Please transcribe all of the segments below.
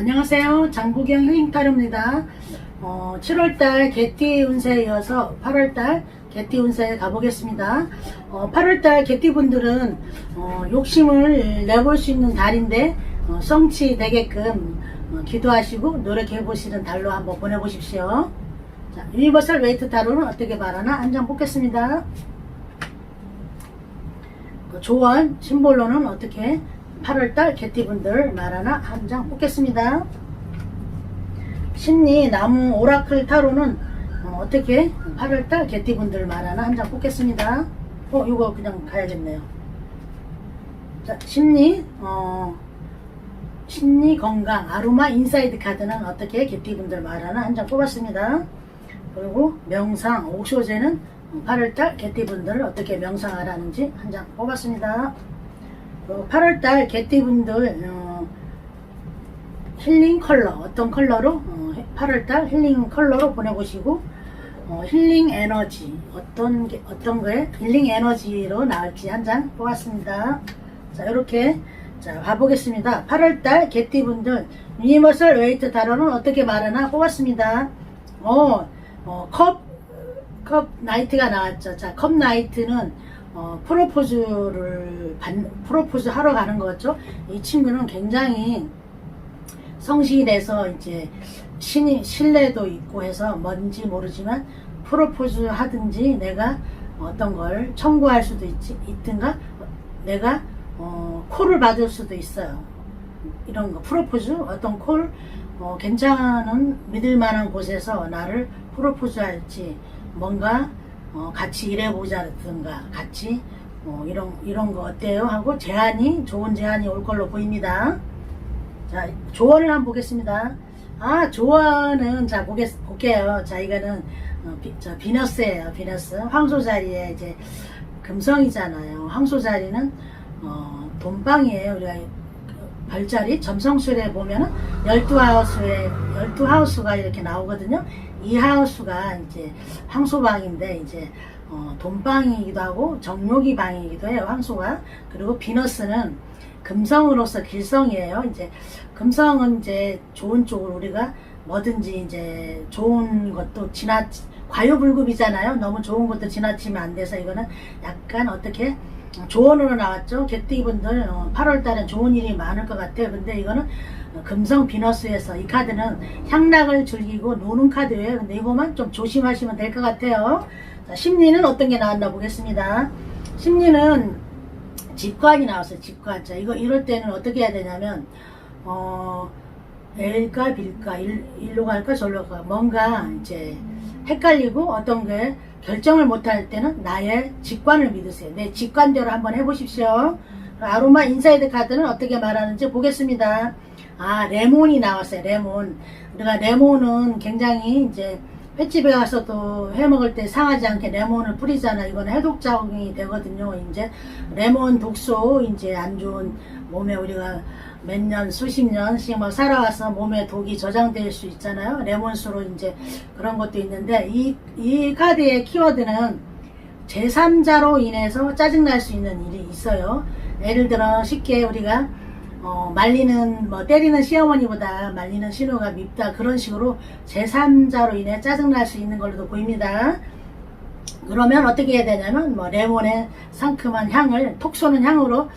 안녕하세요. 장부경 힐링타로입니다. 어, 7월달 개띠 운세에 이어서 8월달 개띠 운세에 가보겠습니다. 어, 8월달 개띠분들은 어, 욕심을 내볼 수 있는 달인데 어, 성취 되게끔 어, 기도하시고 노력해보시는 달로 한번 보내보십시오. 자, 유니버설 웨이트 타로는 어떻게 말하나 한장 뽑겠습니다. 그 조언 심볼로는 어떻게 8월달 개띠분들 말 하나 한 장 뽑겠습니다. 심리 나무 오라클 타로는 어, 떻게 8월달 개띠분들 말 하나 한 장 뽑겠습니다. 어 이거 그냥 가야겠네요. 자 심리 어 심리 건강 아로마 인사이드 카드는 어떻게 개띠분들 말 하나 한 장 뽑았습니다. 그리고 명상 옥쇼제는 8월달 개띠분들을 어떻게 명상하라는지 한 장 뽑았습니다. 그리고 8월달 개띠분들 어, 힐링 컬러 어떤 컬러로 어, 8월달 힐링 컬러로 보내보시고 어, 힐링 에너지 어떤 게 어떤 거에 힐링 에너지로 나올지 한 장 뽑았습니다. 자 이렇게 자 봐보겠습니다. 8월달 개띠분들 유니버설 웨이트 타로는 어떻게 말하나 뽑았습니다. 어, 어, 컵, 컵 나이트가 나왔죠. 자, 컵 나이트는 어, 프로포즈를 받, 프로포즈 하러 가는 거죠. 이 친구는 굉장히 성실해서 이제 신이 신뢰도 있고 해서 뭔지 모르지만 프로포즈 하든지 내가 어떤 걸 청구할 수도 있지, 있든가 내가 어, 콜을 받을 수도 있어요. 이런 거 프로포즈 어떤 콜 어, 괜찮은 믿을 만한 곳에서 나를 프로포즈 할지 뭔가 어, 같이 일해보자든가 같이 어, 이런 이런 거 어때요 하고 제안이 좋은 제안이 올 걸로 보입니다. 자 조언을 한번 보겠습니다. 아 조언은 자 보겠, 볼게요. 자 이거는 어, 비, 저 비너스예요. 비너스 황소 자리에 이제 금성이잖아요. 황소 자리는 어, 돈방이에요. 우리가 그 별자리 점성술에 보면은 12하우스에 12하우스가 이렇게 나오거든요. 이 하우스가 이제 황소방인데 이제 어, 돈방이기도 하고 정욕이 방이기도 해요. 황소가. 그리고 비너스는 금성으로서 길성이에요. 이제 금성은 이제 좋은 쪽으로 우리가 뭐든지 이제 좋은 것도 지나 과유불급이잖아요. 너무 좋은 것도 지나치면 안 돼서 이거는 약간 어떻게 조언으로 나왔죠. 개띠분들 8월달엔 좋은 일이 많을 것 같아요. 근데 이거는 금성 비너스에서 이 카드는 향락을 즐기고 노는 카드예요. 근데 이거만 좀 조심하시면 될 것 같아요. 자, 심리는 어떤 게 나왔나 보겠습니다. 심리는 직관이 나왔어요. 직관. 자, 이거 이럴 때는 어떻게 해야 되냐면 어 L까 B일까 일, 일로 갈까 절로 갈까 뭔가 이제 헷갈리고 어떤 게 결정을 못할 때는 나의 직관을 믿으세요. 내 직관대로 한번 해보십시오. 아로마 인사이드 카드는 어떻게 말하는지 보겠습니다. 아 레몬이 나왔어요. 레몬. 우리가 레몬은 굉장히 이제 횟집에 가서도 회 먹을 때 상하지 않게 레몬을 뿌리잖아. 이건 해독 작용이 되거든요. 이제 레몬 독소 이제 안 좋은 몸에 우리가 몇 년, 수십 년씩 막 살아와서 몸에 독이 저장될 수 있잖아요. 레몬수로 이제 그런 것도 있는데 이, 이 카드의 키워드는 제3자로 인해서 짜증날 수 있는 일이 있어요. 예를 들어 쉽게 우리가 어, 말리는 뭐 때리는 시어머니보다 말리는 신호가 밉다 그런 식으로 제3자로 인해 짜증날 수 있는 걸로도 보입니다. 그러면 어떻게 해야 되냐면 뭐 레몬의 상큼한 향을 톡 쏘는 향으로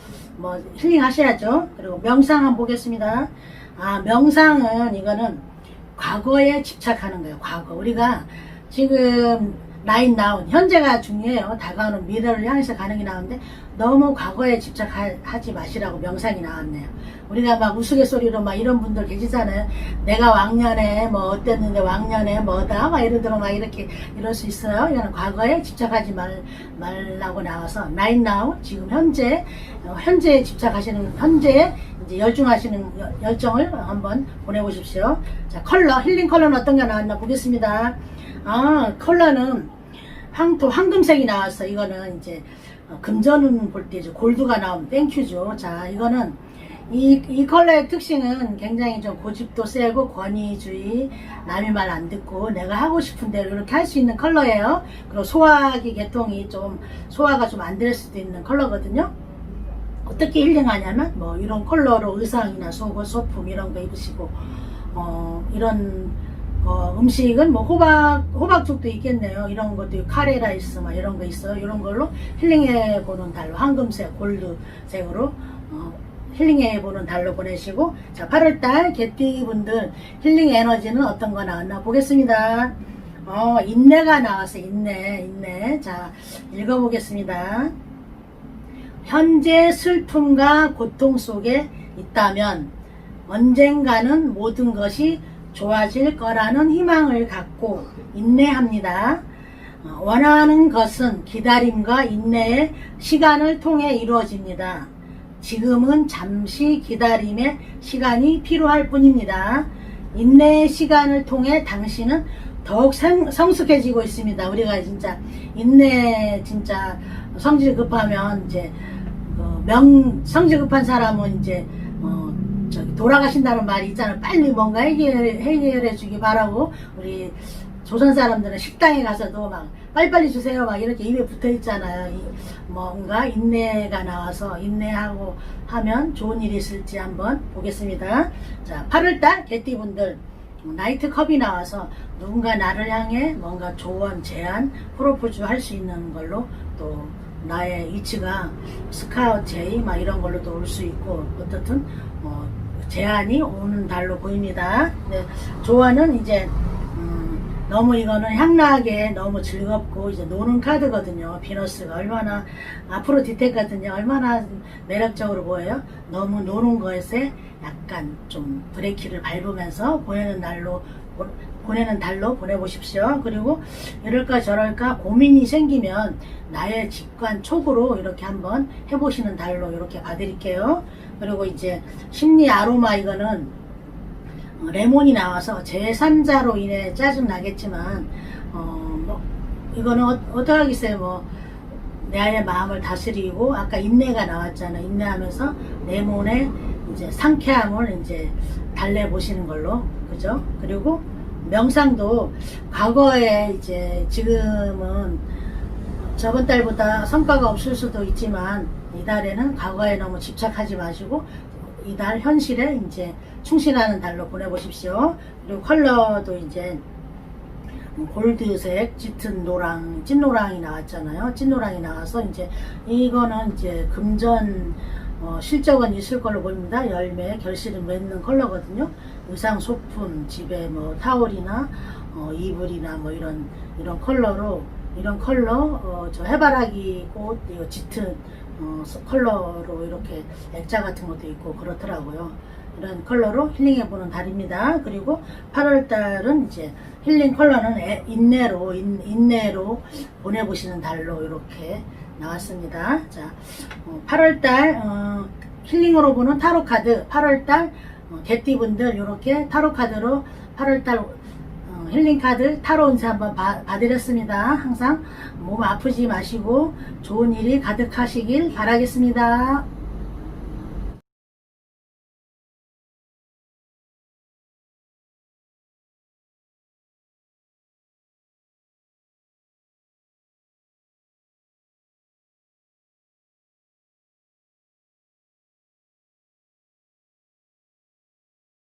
뭐 힐링 하셔야죠. 그리고 명상 한번 보겠습니다. 아 명상은 이거는 과거에 집착하는 거예요. 과거 우리가 지금 라인 나온 현재가 중요해요. 다가오는 미래를 향해서 가는 게 나오는데 너무 과거에 집착하지 마시라고 명상이 나왔네요. 우리가 막 우스갯소리로 막 이런 분들 계시잖아요. 내가 왕년에 뭐 어땠는데 왕년에 뭐다 막 예를 들어 막 이렇게 이럴 수 있어요. 이거는 과거에 집착하지 말 말라고 나와서 right now 지금 현재 어, 현재에 집착하시는 현재에 이제 열중하시는 여- 열정을 한번 보내보십시오. 자 컬러 힐링 컬러는 어떤 게 나왔나 보겠습니다. 아 컬러는 황토 황금색이 나왔어. 이거는 이제 어, 금전운 볼 때 골드가 나오면 땡큐죠. 자 이거는 이, 이 컬러의 특징은 굉장히 좀 고집도 세고 권위주의 남의 말안 듣고 내가 하고 싶은 대로 이렇게 할 수 있는 컬러예요. 그리고 소화기 계통이 좀 소화가 좀 안 될 수도 있는 컬러거든요. 어떻게 힐링하냐면 뭐 이런 컬러로 의상이나 속옷, 소품 이런 거 입으시고 어 이런 어, 음식은 뭐 호박 호박죽도 있겠네요. 이런 것도 있고, 카레 라이스 막 이런 거 있어요. 이런 걸로 힐링해 보는 달로 황금색, 골드색으로 어, 힐링해 보는 달로 보내시고 자 8월달 개띠 분들 힐링 에너지는 어떤 거 나왔나 보겠습니다. 어 인내가 나왔어 인내 인내 자 읽어보겠습니다. 현재 슬픔과 고통 속에 있다면 언젠가는 모든 것이 좋아질 거라는 희망을 갖고 인내합니다. 어, 원하는 것은 기다림과 인내의 시간을 통해 이루어집니다. 지금은 잠시 기다림의 시간이 필요할 뿐입니다. 인내의 시간을 통해 당신은 더욱 성, 성숙해지고 있습니다. 우리가 진짜 인내 진짜 성질 급하면 이제 그명 성질 급한 사람은 이제 어 저기 돌아가신다는 말이 있잖아요. 빨리 뭔가 해결 해결해 주기 바라고 우리 조선 사람들은 식당에 가서도 막 빨리빨리 주세요 막 이렇게 입에 붙어 있잖아요. 이 뭔가 인내가 나와서 인내하고 하면 좋은 일이 있을지 한번 보겠습니다. 자, 8월달 개띠분들 나이트 컵이 나와서 누군가 나를 향해 뭔가 조언, 제안, 프로포즈 할 수 있는 걸로 또 나의 위치가 스카우트 제이 막 이런 걸로도 올 수 있고 어떻든 뭐 제안이 오는 달로 보입니다. 네, 조언은 이제 음, 너무 이거는 향락에 너무 즐겁고 이제 노는 카드거든요. 비너스가 얼마나 앞으로 디테거든요. 얼마나 매력적으로 보여요. 너무 노는 것에 약간 좀 브레이크를 밟으면서 보내는 날로 보- 보내는 달로 보내보십시오. 그리고 이럴까 저럴까 고민이 생기면 나의 직관 촉으로 이렇게 한번 해보시는 달로 이렇게 봐드릴게요. 그리고 이제 심리 아로마 이거는 어, 레몬이 나와서 제3자로 인해 짜증 나겠지만 어, 뭐 이거는 어, 어떡하겠어요. 뭐 나의 마음을 다스리고 아까 인내가 나왔잖아. 인내하면서 레몬의 이제 상쾌함을 이제 달래 보시는 걸로. 그죠? 그리고 명상도 과거에 이제 지금은 저번 달보다 성과가 없을 수도 있지만 이달에는 과거에 너무 집착하지 마시고 이달 현실에 이제 충실하는 달로 보내보십시오. 그리고 컬러도 이제 골드색, 짙은 노랑, 찐노랑이 나왔잖아요. 찐노랑이 나와서 이제 이거는 이제 금전 어, 실적은 있을 걸로 보입니다. 열매, 결실은 맺는 컬러거든요. 의상, 소품, 집에 뭐 타올이나 어, 이불이나 뭐 이런 이런 컬러로 이런 컬러 어, 저 해바라기 꽃 이거 짙은 어, 서- 컬러로 이렇게 액자 같은 것도 있고 그렇더라고요. 이런 컬러로 힐링해보는 달입니다. 그리고 8월달은 이제 힐링 컬러는 애- 인내로 인, 인내로 보내보시는 달로 이렇게 나왔습니다. 자, 8월달 어, 힐링으로 보는 타로 카드 8월달 어, 개띠분들 이렇게 타로 카드로 8월달 어, 힐링 카드 타로 운세 한번 봐, 봐드렸습니다. 항상 몸 아프지 마시고 좋은 일이 가득하시길 바라겠습니다.